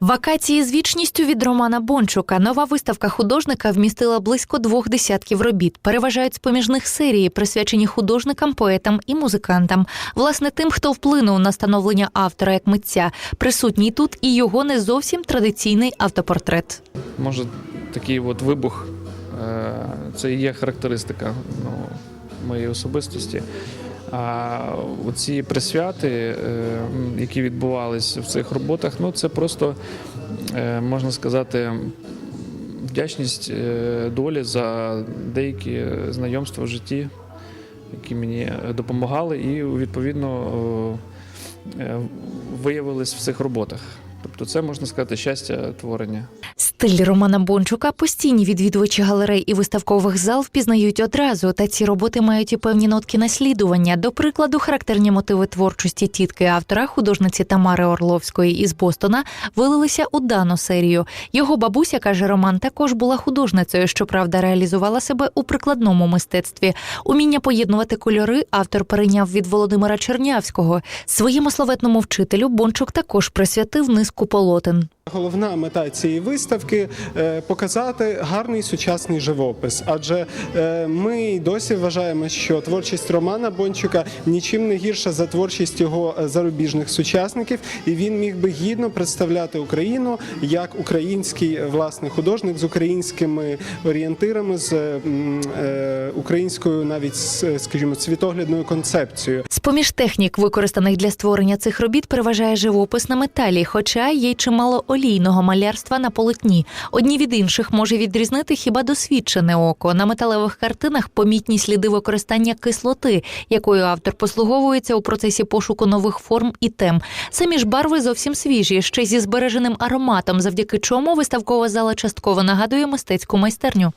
Вакації з вічністю від Романа Бончука. Нова виставка художника вмістила близько двох десятків робіт. Переважають з-поміж них серії, присвячені художникам, поетам і музикантам. Власне, тим, хто вплинув на становлення автора як митця. Присутній тут і його не зовсім традиційний автопортрет. Може, такий от вибух е, це і є характеристика ну, моєї особистості. А ці присвяти, е, які відбувалися в цих роботах, ну це просто е, можна сказати. Вдячність е, долі за деякі знайомства в житті, які мені допомагали, і відповідно виявились в цих роботах. Тобто, це можна сказати щастя творення. Стиль Романа Бончука постійні відвідувачі галерей і виставкових зал впізнають одразу. Та ці роботи мають і певні нотки наслідування. До прикладу, характерні мотиви творчості тітки автора, художниці Тамари Орловської із Бостона, вилилися у дану серію. Його бабуся каже, Роман також була художницею, щоправда, реалізувала себе у прикладному мистецтві. Уміння поєднувати кольори автор перейняв від Володимира Чернявського. Своєму славетному вчителю Бончук також присвятив низку полотен. Головна мета цієї виставки е, показати гарний сучасний живопис. Адже е, ми досі вважаємо, що творчість Романа Бончука нічим не гірша за творчість його е, зарубіжних сучасників, і він міг би гідно представляти Україну як український власне художник з українськими орієнтирами, з українською навіть скажімо світоглядною концепцією. З-поміж технік, використаних для створення цих робіт, переважає живопис на металі, хоча є й чимало олійного малярства на полотні. Одні від інших може відрізнити хіба досвідчене око. На металевих картинах помітні сліди використання кислоти, якою автор послуговується у процесі пошуку нових форм і тем. Самі ж барви зовсім свіжі, ще зі збереженим ароматом, завдяки чому виставкова зала частково нагадує мистецьку майстерню.